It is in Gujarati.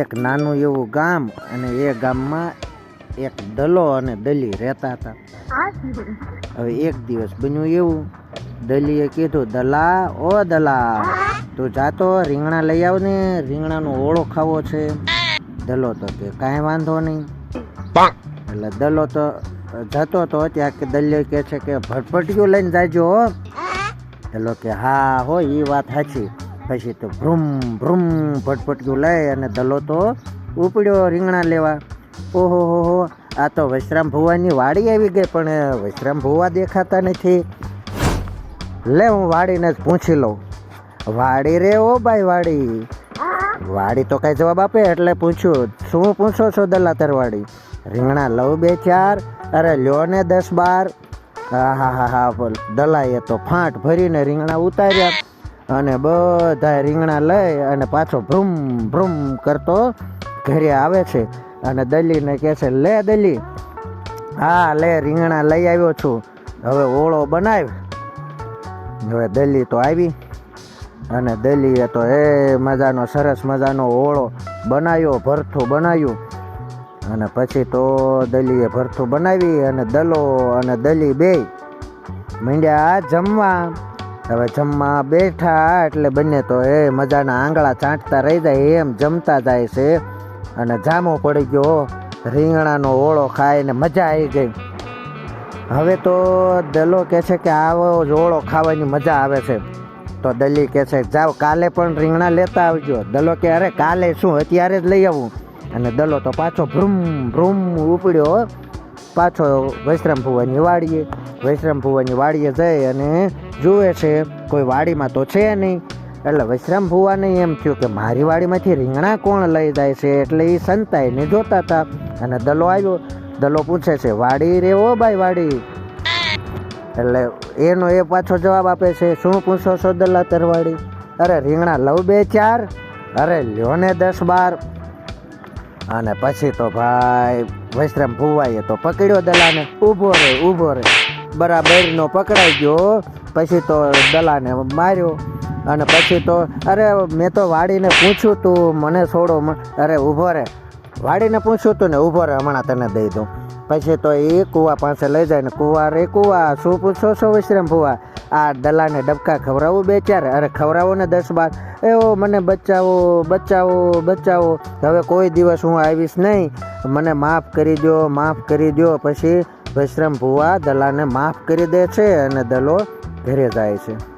એક નાનું એવું ગામ અને એ ગામમાં એક દલો અને દલી રહેતા હતા. હવે એક દિવસ બન્યું એવું. દલીએ કીધું દલા ઓ દલા તું જાતો રીંગણા લઈ આવ ને રીંગણાનો ઓળો ખાવો છે. દલો તો કે કાંઈ વાંધો નહીં. એટલે દલો તો જતો તો ત્યાં કે દલિયો કે છે કે ભટભટિયું લઈને જાજો હો. દલો કે હા હો એ વાત સાચી. પછી તો ભ્રૂમ ભ્રૂમ, ભટભટિયું લઈ અને દલો તો ઉપડ્યો રીંગણા લેવા. ઓહો, હો હો, આ તો વૈશ્રામ ભુવાની વાડી આવી ગઈ, પણ વૈશ્રામ ભુવા દેખાતા નથી. લે, હું વાડીને જ પૂછી લઉં. વાડી રે ઓ ભાઈ, વાડી. વાડી તો કાંઈ જવાબ આપે એટલે પૂછ્યું શું પૂછો છો દલાતર વાડી? રીંગણા લઉં બે, ચાર, અરે લ્યો ને દસ બાર. હા હા હા હા દલાએ તો ફાંટ ભરીને રીંગણા ઉતાર્યા. અને બધા રીંગણા લઈ અને પાછો ભ્રુમ ભ્રુમ કરતો ઘરે આવે છે. અને દલીને કહે છે, લે દલી, હા, લે, રીંગણા લઈ આવ્યો છું. હવે ઓળો બનાવ. હવે દલી તો આવી. અને દલીએ તો એ મજાનો, સરસ મજાનો ઓળો બનાવ્યો, ભરથું બનાવ્યું. અને પછી તો દલીએ ભરથું બનાવી અને દલો અને દલી બે મીંડ્યા જમવા. હવે જમવા બેઠા એટલે બંને તો એ મજાના આંગળા ચાંટતા રહી જાય, એમ જમતા જાય છે. અને જામો પડી ગયો, રીંગણાનો ઓળો ખાય ને મજા આવી ગઈ. હવે તો દલો કહે છે કે આવો જ ઓળો ખાવાની મજા આવે છે. તો દલી કહે છે જાઓ કાલે પણ રીંગણા લેતા આવજો. દલો કે અરે કાલે શું? અત્યારે જ લઈ આવું. અને દલો તો પાછો ભ્રૂમ ભ્રૂમ ઉપડ્યો પાછો વૈશ્રામ ભુવાની વાડીએ વૈશ્રામ ભુવાની વાડીએ જઈ અને જુએ છે, કોઈ વાડીમાં તો છે નહીં. એટલે વિશ્રામ ભુવાને એમ થયું કે મારી વાડીમાંથી રીંગણા કોણ લઈ જાય છે એટલે એ સંતાઈને જોતા હતા અને દલો આવ્યો, દલો પૂછે છે, વાડી રે ઓ ભાઈ વાડી? એટલે એનો એ પાછો જવાબ આપે છે, શું પૂછો છો દલા તરવાડી અરે રીંગણા લવ બે ચાર. અરે લ્યો ને દસ બાર. અને પછી તો ભાઈ, વૈશ્રામ ભુવાએ તો પકડ્યો દલાને. ઊભો રે ઊભો રે. બરાબરનો પકડાઈ ગયો. પછી તો દલાને માર્યો અને પછી તો, અરે, મેં તો વાડીને પૂછ્યું તું, મને છોડો અરે, ઊભો રે. વાડીને પૂછ્યું તું ને, ઊભો રે, હમણાં તને દઈ દઉં. પછી તો એ કુવા પાસે લઈ જાય ને, કુવા રે, કુવા, શું પૂછો છો વિશ્રામ ભુવા? આ દલાને ડબકા ખવડાવું બે ચાર, અરે, ખવડાવો ને દસ બાર. એવો મને બચાવો બચાવો બચાવો. હવે કોઈ દિવસ હું આવીશ નહીં. મને માફ કરી દો માફ કરી દો પછી વિશ્રામ ભુવા દલાને માફ કરી દે છે અને દલો ઘરે જાય છે.